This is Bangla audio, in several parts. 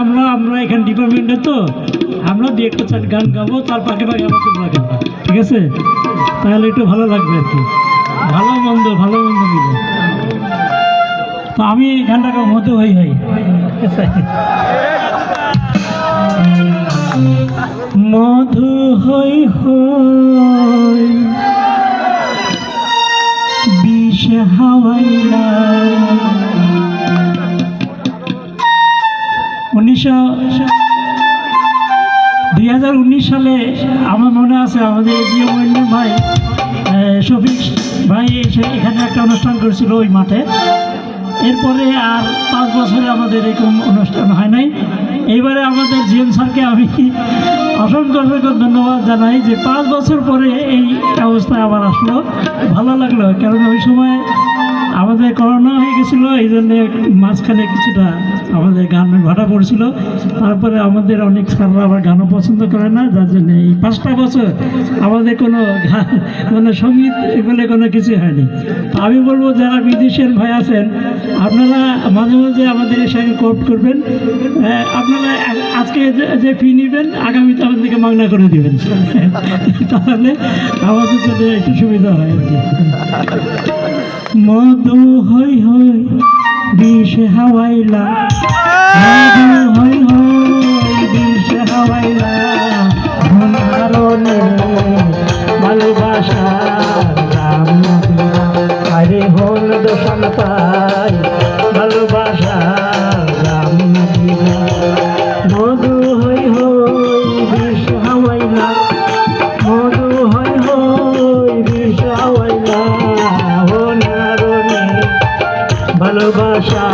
আমরা আমরা এখানে ডিপার্টমেন্টে তো। আমরা দু একটা চার গান গাবো, তার পাকে পাকে আবার তোমরা ঠিক আছে? তাহলে একটু ভালো লাগবে আর কি। ভালো মন্দ ভালো মন্দ মিলে। তো আমি গানটা মতো হই হই? মধু হই হই। বিষ হাওয়াইলা আমার মনে আছে আমাদের জিও ভাই শফিক ভাই এসে এখানে একটা অনুষ্ঠান করেছিল ওই মাঠে। এরপরে আর পাঁচ বছরে আমাদের এরকম অনুষ্ঠান হয় নাই। এইবারে আমাদের জিএম স্যারকে আমি অসংখ্য অসংখ্য ধন্যবাদ জানাই যে পাঁচ বছর পরে এই অবস্থায় আবার আসলো। ভালো লাগল কারণ ওই সময় আমাদের গেছিল এই জন্যে মাঝখানে কিছুটা আমাদের গানের ভাড়া পড়ছিল। তারপরে আমাদের অনেক স্যাররা আবার গানও পছন্দ করে না, যার জন্য এই পাঁচটা বছর আমাদের কোনো গান মানে সংগীত বলে কোনো কিছু হয়নি। আমি বলব, যারা বিদেশের ভাই আছেন, আপনারা মাঝে মাঝে আমাদের সঙ্গে কোপ করবেন। আপনারা আজকে যে- যে ফি নেবেন, আগামীতে আমাদেরকে মাগনা করে দিবেন। তাহলে আমাদের জন্য একটু সুবিধা হয় আর কি। মধু হই হই বিষ হাওয়াইলা মধু হই হই বিষ হাওয়াইলা মন কারণে ভালোবাসা রাম। আরে হল দোষণ পাই। ভালোবাসা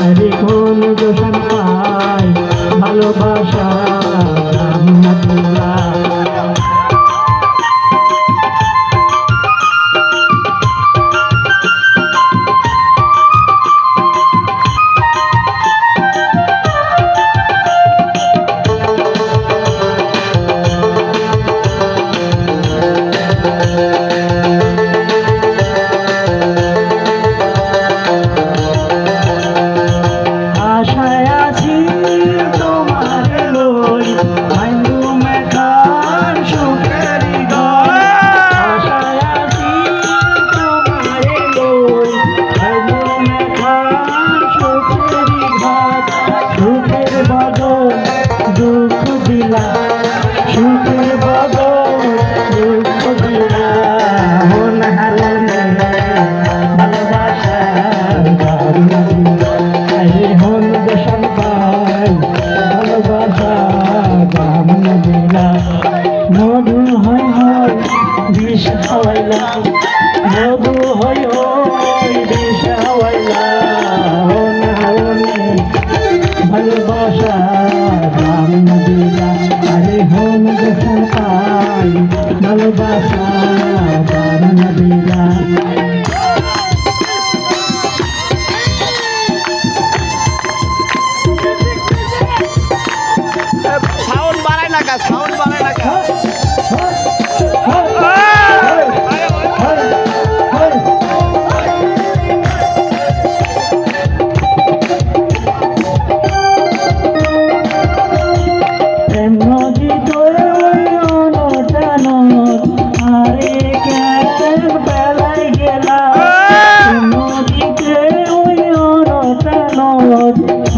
আরে কোন দোষণ ভালোবাসা রাম বিষ হাওয়াইলা মধু হন দশন পাই ভালোবাসা গান দিলা সাউন্ড বাড়ায় না সাউন্ড বাড়ায়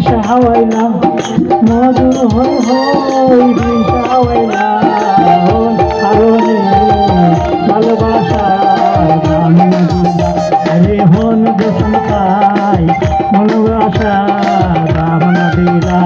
বিষ হাওয়াইলাম মধুর হই হই বিষ হাওয়াইলাম আরও ভালোবাসা আরে হন বসন্ত মনোবাসা রামনা দিলা